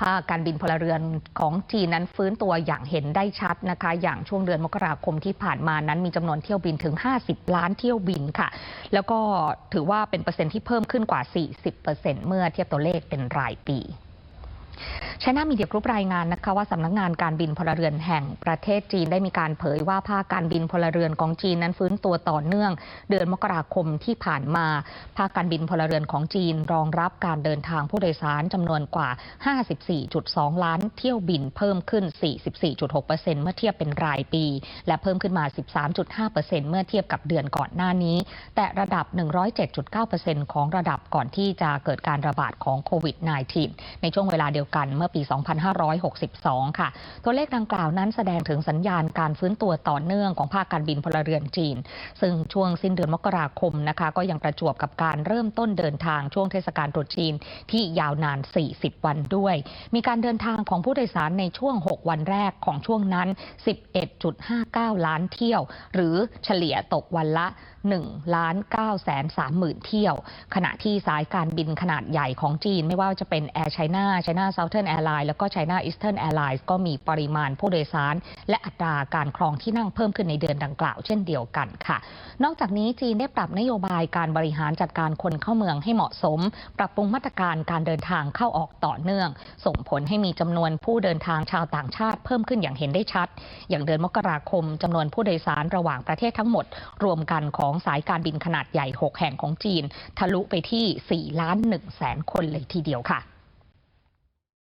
ภาคการบินพลเรือนของจีนนั้นฟื้นตัวอย่างเห็นได้ชัดนะคะ อย่างช่วงเดือนมกราคมที่ผ่านมานั้นมีจำนวนเที่ยวบินถึง 50 ล้านเที่ยวบินค่ะ แล้วก็ถือว่าเป็นเปอร์เซ็นต์ที่เพิ่มขึ้นกว่า 40%เมื่อเทียบตัวเลขเป็นรายปี ชน่ามีเดียกรุ๊ปรายงานนะคะว่าสำนักงงานการบินพลเรือนแห่งประเทศจีนได้มีการเผยว่าภาคการบินพลเรือนของจีนนั้นฟื้นตัวต่อเนื่อง เดือนมกราคมที่ผ่านมา ภาคการบินพลเรือนของจีนรองรับการเดินทางผู้โดยสารจำนวนกว่า 54.2 ล้านเที่ยวบินเพิ่มขึ้น 44.6%เมื่อเทียบเป็นรายปี และเพิ่มขึ้นมา 13.5%เมื่อเทียบกับเดือนก่อนหน้านี้ แต่ระดับ 107.9%ของระดับก่อนที่จะเกิดการระบาดของโควิด -19 ในช่วงเวลาเดียวกันเมื่อปี 2562 ค่ะ ตัวเลขดังกล่าวนั้นแสดงถึงสัญญาณการฟื้นตัวต่อเนื่องของภาคการบินพลเรือนจีน ซึ่งช่วงสิ้นเดือนมกราคมนะคะ ก็ยังประจวบกับการเริ่มต้นเดินทางช่วงเทศกาลตรุษจีนที่ยาวนาน 40 วันด้วย มีการเดินทางของผู้โดยสารในช่วง 6 วันแรกของช่วงนั้น 11.59 ล้านเที่ยว หรือเฉลี่ยตกวันละ1ล้าน9แสน3หมื่นเที่ยว ขณะที่สายการบินขนาดใหญ่ของจีนไม่ว่าจะเป็น Air China China Southern Airlines แล้วก็ China Eastern Airlines ก็มีปริมาณผู้โดยสาร และอัตราการครองที่นั่งเพิ่มขึ้นในเดือนดังกล่าวเช่นเดียวกันค่ะ นอกจากนี้จีนได้ปรับนโยบายการบริหารจัดการคนเข้าเมืองให้เหมาะสม ปรับปรุงมาตรการการเดินทางเข้าออกต่อเนื่อง ส่งผลให้มีจำนวนผู้เดินทางชาวต่างชาติเพิ่มขึ้นอย่างเห็นได้ชัด อย่างเดือนมกราคมจำนวนผู้โดยสารระหว่างประเทศทั้งหมด รวมกันของสายการบินขนาดใหญ่ 6 แห่งของจีน ทะลุไปที่ 4 ล้าน1แสนคนเลยทีเดียวค่ะ